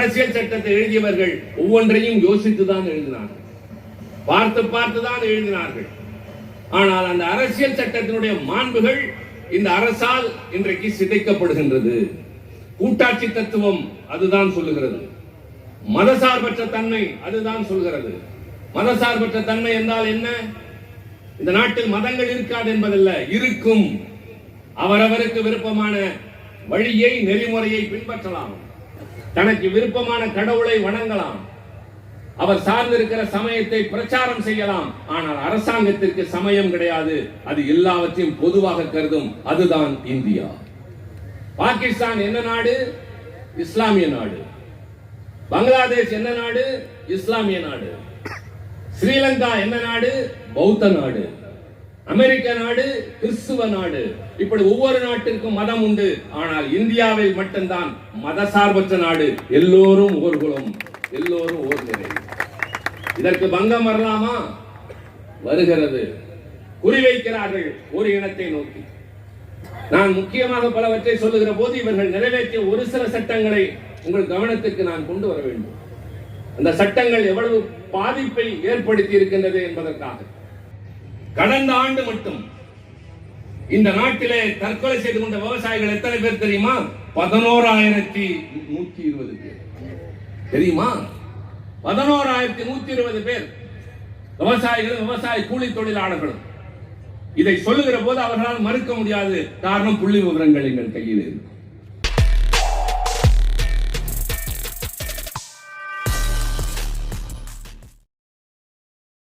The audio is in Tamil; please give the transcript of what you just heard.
அரசியல் சட்டத்தை எழுதியவர்கள் ஒவ்வொன்றையும் யோசித்துதான் எழுதினார்கள். பார்த்து பார்த்து தான் எழுதினார்கள். ஆனால் அந்த அரசியல் சட்டத்தினுடைய மாண்புகள் இந்த அரசால் இன்றைக்கு சிதைக்கப்படுகின்றது. கூட்டாட்சி தத்துவம் அதுதான் சொல்லுகிறது. மதசார்பற்ற தன்மை அதுதான் சொல்கிறது. மதசார்பற்ற தன்மை என்றால் என்ன? இந்த நாட்டில் மதங்கள் இருக்காது என்பதல்ல இருக்கும். அவரவருக்கு விருப்பமான வழியை நெறிமுறையை பின்பற்றலாம். தனக்கு விருப்பமான கடவுளை வணங்கலாம். அவர் சார்ந்திருக்கிற சமயத்தை பிரச்சாரம் செய்யலாம். ஆனால் அரசாங்கத்திற்கு சமயம் கிடையாது. அது எல்லாவற்றையும் பொதுவாக கருதும் அதுதான் இந்தியா. பாகிஸ்தான் என்ன நாடு? இஸ்லாமிய நாடு. பங்களாதேஷ் என்ன நாடு? இஸ்லாமிய நாடு. ஸ்ரீலங்கா என்ன நாடு? பௌத்த நாடு. அமெரிக்க நாடு கிறிஸ்துவ நாடு. இப்படி ஒவ்வொரு நாட்டிற்கும் மதம் உண்டு. ஆனால் இந்தியாவில் மட்டும்தான் மதசார்பற்ற நாடு. எல்லோரும் ஓர் குலம் எல்லோரும் ஓர் நிலை இதற்கு பங்கம் வரலாமா? வருகிறது. குறிவைக்கிறார்கள் ஒரு இனத்தை நோக்கி. நான் முக்கியமாக பலவற்றை சொல்லுகிற போது இவர்கள் நிறைவேற்றிய ஒரு சில சட்டங்களை உங்கள் கவனத்துக்கு நான் கொண்டு வர வேண்டும். அந்த சட்டங்கள் எவ்வளவு பாதிப்பை ஏற்படுத்தி இருக்கின்றது என்பதற்காக. கடந்த ஆண்டு மட்டும் இந்த நாட்டிலே தற்கொலை செய்து கொண்ட விவசாயிகள் எத்தனை பேர் தெரியுமா? பதினோராயிரத்தி நூத்தி இருபது பேர். தெரியுமா? பதினோராயிரத்தி நூத்தி இருபது பேர் விவசாயிகளும் விவசாய கூலி தொழிலாளர்களும். இதை சொல்லுகிற போது அவர்களால் மறுக்க முடியாது காரணம் புள்ளி விவரங்கள் எங்கள் கையில் இருக்கும்.